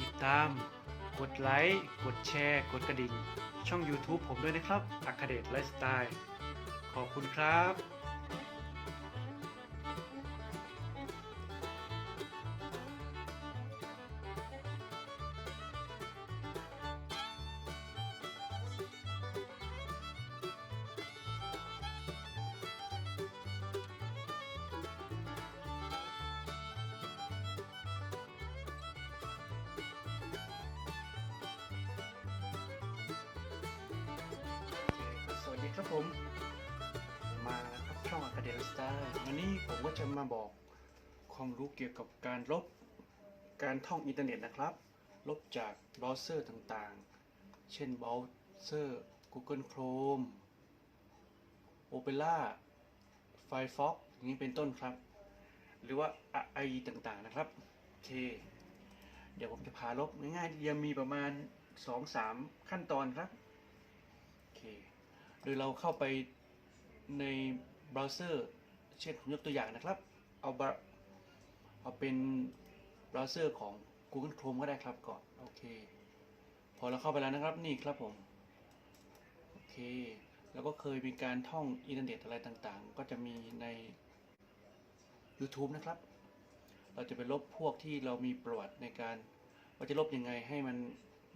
ติดตาม กดไลค์ กดแชร์ กดกระดิ่ง ช่อง YouTube ผมด้วยนะครับอัคเดตไลฟ์สไตล์ ขอบคุณครับ ครับผม มาครับช่องอ c ค d เด s สตาร์วันนี้ผมก็จะมาบอกความรู้เกี่ยวกับการลบการท่องอินเทอร์เน็ตนะครับ ลบจากเบราว์เซอร์ต่างๆ เช่นเบราว์เซอร์ Google Chrome Opera Firefox อย่างนี้เป็นต้นครับ หรือว่า AI ต่างๆนะครับ โอเค เดี๋ยวผมจะพาลบง่ายๆยังมีประมาณ 2-3 ขั้นตอนครับ โดยเราเข้าไปในเบราว์เซอร์เช่นผมยกตัวอย่างนะครับ เอาบราเอาเป็นเบราว์เซอร์ของ Google Chrome ก็ได้ครับก่อน โอเค พอเราเข้าไปแล้วนะครับนี่ครับผม โอเค แล้วก็เคยมีการท่องอินเทอร์เน็ตอะไรต่างๆ ก็จะมีใน YouTube นะครับ เราจะไปลบพวกที่เรามีประวัติในการว่าจะลบยังไงให้มัน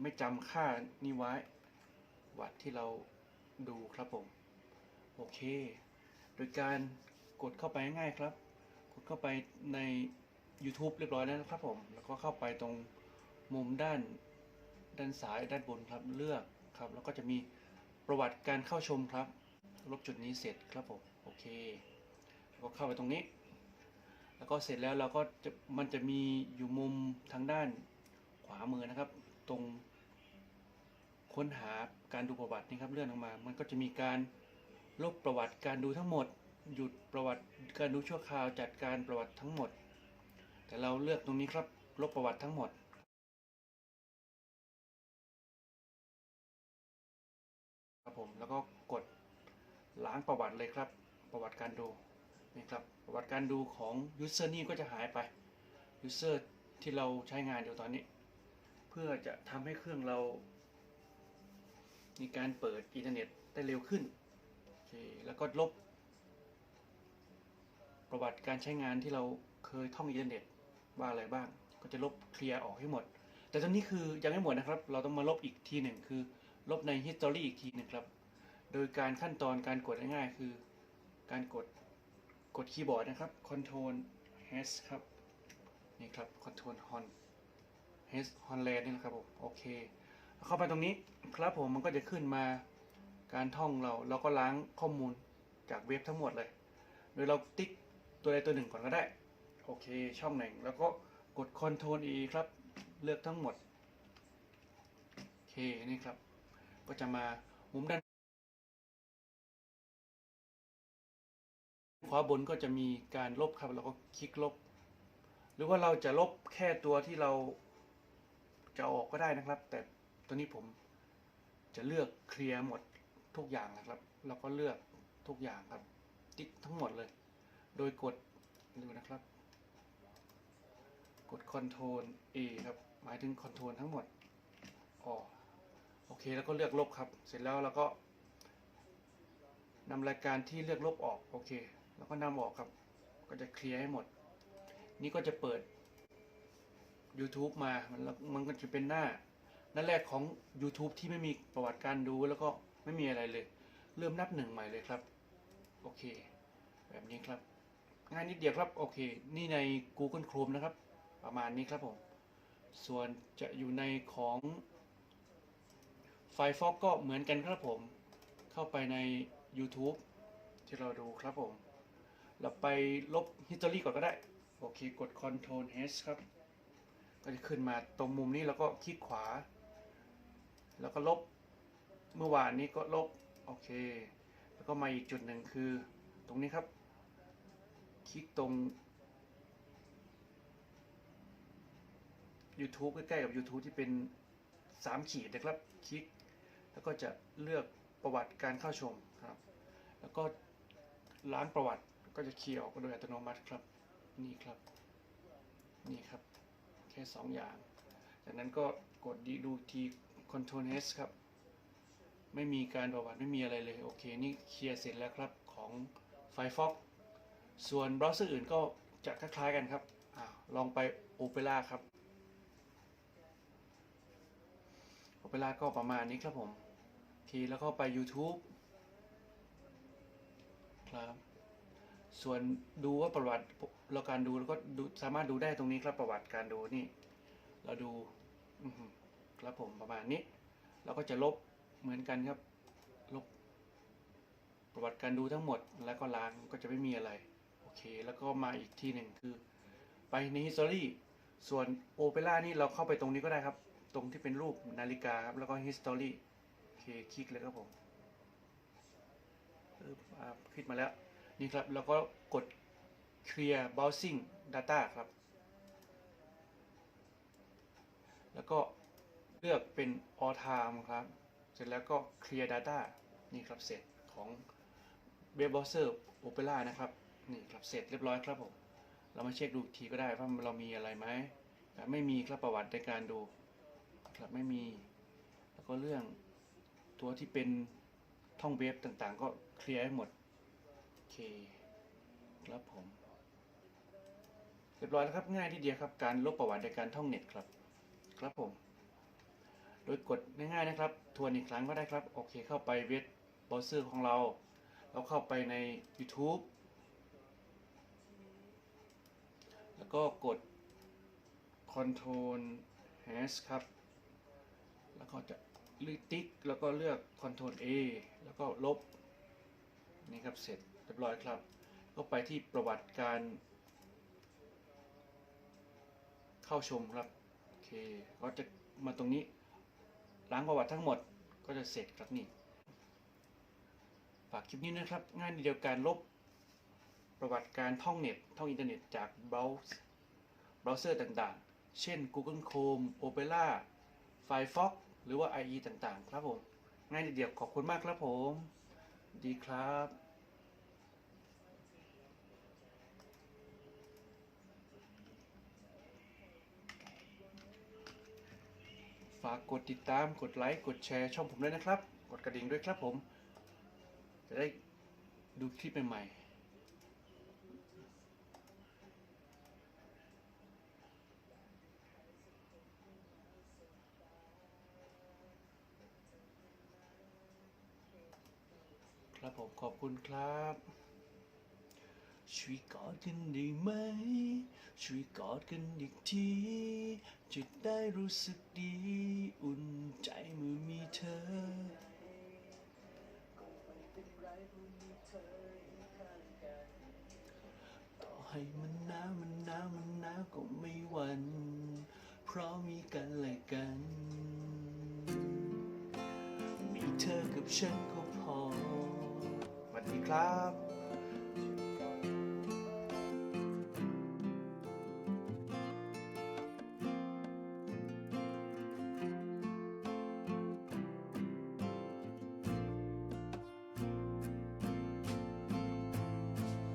ไม่จำค่านี้ไว้วัดที่เรา ดูครับผม โอเค โดยการกดเข้าไปง่ายครับ กดเข้าไปใน YouTube เรียบร้อยแล้วนะครับผม แล้วก็เข้าไปตรงมุมด้านด้านซ้ายด้านบนครับเลือกครับ แล้วก็จะมีประวัติการเข้าชมครับ ลบจุดนี้เสร็จครับผม โอเค แล้วก็เข้าไปตรงนี้ แล้วก็เสร็จแล้วเราก็จะมันจะมีอยู่มุมทางด้านขวามือนะครับ ตรงค้นหา การดูประวัตินี่ครับเลื่อนออกมา มันก็จะมีการลบประวัติการดูทั้งหมด หยุดประวัติการดูชั่วคราวจัดการประวัติทั้งหมด แต่เราเลือกตรงนี้ครับ ลบประวัติทั้งหมดครับผมแล้วก็กดล้างประวัติเลยครับ ประวัติการดูนี่ครับประวัติการดูของ user นี่ก็จะหายไป user ที่เราใช้งานอยู่ตอนนี้ เพื่อจะทำให้เครื่องเรา มีการเปิดอินเทอร์เน็ตได้เร็วขึ้นโอเคแล้วก็ลบ ประวัติการใช้งานที่เราเคยท่องอินเทอร์เน็ตว่าอะไรบ้าง ก็จะลบเคลียร์ออกให้หมด แต่ตอนนี้คือยังไม่หมดนะครับ เราต้องมาลบอีกทีหนึ่งคือ ลบใน history อีกทีหนึ่งครับ โดยการขั้นตอนการกดง่ายๆคือ การกดกดคีย์บอร์ดนะครับ control h ครับนี่ครับ control hon h honland นี่นะครับผมโอเค เข้าไปตรงนี้ครับผมมันก็จะขึ้นมาการท่องเราเราก็ล้างข้อมูลจากเว็บทั้งหมดเลย โดยเราติ๊กตัวใดตัวหนึ่งก่อนก็ได้ โอเค ช่องไหนแล้วก็กด Ctrl E ครับ เลือกทั้งหมด โอเค นี่ครับ ก็จะมามุมด้านขวาบนก็จะมีการลบครับ เราก็คลิกลบ หรือว่าเราจะลบแค่ตัวที่เราจะออกก็ได้นะครับ แต่ ตัวนี้ผมจะเลือกเคลียร์หมดทุกอย่างนะครับแล้วก็เลือกทุกอย่างครับ ติ๊กทั้งหมดเลย โดยกดดูนะครับ กด Ctrl A ครับ หมายถึง Ctrl ทั้งหมดอ๋อโอเคแล้วก็เลือกลบครับ เสร็จแล้วเราก็นำรายการที่เลือกลบออกโอเค แล้วก็นำออกครับ ก็จะเคลียร์ให้หมด นี่ก็จะเปิด YouTube มามันมันก็จะเป็นหน้า หน้าแรกของ YouTube ที่ไม่มีประวัติการดูแล้วก็ไม่มีอะไรเลย เริ่มนับหนึ่งใหม่เลยครับ โอเค แบบนี้ครับ ง่ายนิดเดียวครับ โอเค นี่ใน Google Chrome นะครับ ประมาณนี้ครับผม ส่วนจะอยู่ในของ Firefox ก็เหมือนกันครับผม เข้าไปใน YouTube ที่เราดูครับผม เราไปลบ History ก่อนก็ได้ โอเค กด Ctrl H ครับ ก็จะขึ้นมาตรงมุมนี้แล้วก็คลิกขวา แล้วก็ลบเมื่อวานนี้ก็ลบโอเค แล้วก็มาอีกจุดหนึ่งคือ ตรงนี้ครับ คลิกตรง YouTube ใกล้ๆกับ YouTube ที่เป็น 3 ขีดนะครับ คลิก แล้วก็จะเลือกประวัติการเข้าชมครับ แล้วก็ล้างประวัติก็จะเคลียร์ออกโดยอัตโนมัติครับ นี่ครับ นี่ครับ แค่ 2 อย่างจจากนั้นก็กดดีดูที Ctrl S ครับ ไม่มีการประวัติไม่มีอะไรเลย โอเค นี่เคลียร์เสร็จแล้วครับของ Firefox ส่วนเบราว์เซอร์อื่นก็จะคล้ายๆกันครับอลองไป Opera ครับ Opera ก็ประมาณนี้ครับผมโอเคแล้วก็ไป YouTube ครับส่วนดูว่าประวัติเราการดูแล้วก็สามารถดูได้ตรงนี้ครับประวัติการดูนี่ เราดู อื ครับผมประมาณนี้ เราก็จะลบเหมือนกันครับ ลบ ประวัติการดูทั้งหมดแล้วก็ล้างก็จะไม่มีอะไร โอเค แล้วก็มาอีกที่หนึ่งคือ ไปใน history ส่วน opera นี่เราเข้าไปตรงนี้ก็ได้ครับ ตรงที่เป็นรูปนาฬิกาครับแล้วก็ history โอเคคลิกเลยครับผมปึ๊บอ่าคลิกมาแล้ว นี่ครับแล้วก็กด clear browsing data ครับ แล้วก็ เลือกเป็น all time ครับ เสร็จแล้วก็ clear data นี่ครับเสร็จของ web browser opera นะครับนี่ครับเสร็จเรียบร้อยครับผม เรามาเช็คดูทีก็ได้ว่าเรามีอะไรไหมไม่มีครับประวัติในการดูครับไม่มี แล้วก็เรื่องตัวที่เป็นท่องเว็บต่างๆ ก็เคลียร์ให้หมดโอเคครับผม เรียบร้อยแล้วครับง่ายทีเดียวครับ การลบประวัติในการท่องเน็ตครับ ครับผม โดยกดง่ายๆนะครับ ทวนอีกครั้งก็ได้ครับ โอเค เข้าไปเว็บเบราว์เซอร์ของเราแล้วเข้าไปใน YouTube แล้วก็กด Control Hash ครับ แล้วก็จะเลือกติ๊ก แล้วก็เลือก Control A แล้วก็ลบ นี่ครับ เสร็จเรียบร้อยครับ ก็ไปที่ประวัติการ เข้าชมครับ โอเค ก็จะมาตรงนี้ ล้างประวัติทั้งหมดก็จะเสร็จครับนี่ ฝากคลิปนี้นะครับ ง่ายนิดเดียวการลบประวัติการท่องเน็ต ท่องอินเทอร์เน็ตจากเบราว์เบราว์เซอร์ต่างๆ เช่น Google Chrome Opera Firefox หรือว่า IE ต่างๆ ครับผม ง่ายนิดเดียวขอบคุณมากครับผม ดีครับากกดติดตามกดไลค์กดแชร์ช่องผมด้วยนะครับ กดกระดิ่งด้วยครับผม จะได้ดูคลิปใหม่ๆครับผมขอบคุณครับ ช่วยกอดกันได้ไหม ช่วยกอดกันอีกที จะได้รู้สึกดี อุ่นใจเมื่อมีเธอต่อให้มันหนาวมันหนาวมันหนาวก็ไม่หวั่นเพราะมีกันและกัน มีเธอกับฉันก็พอสวัสดีครับ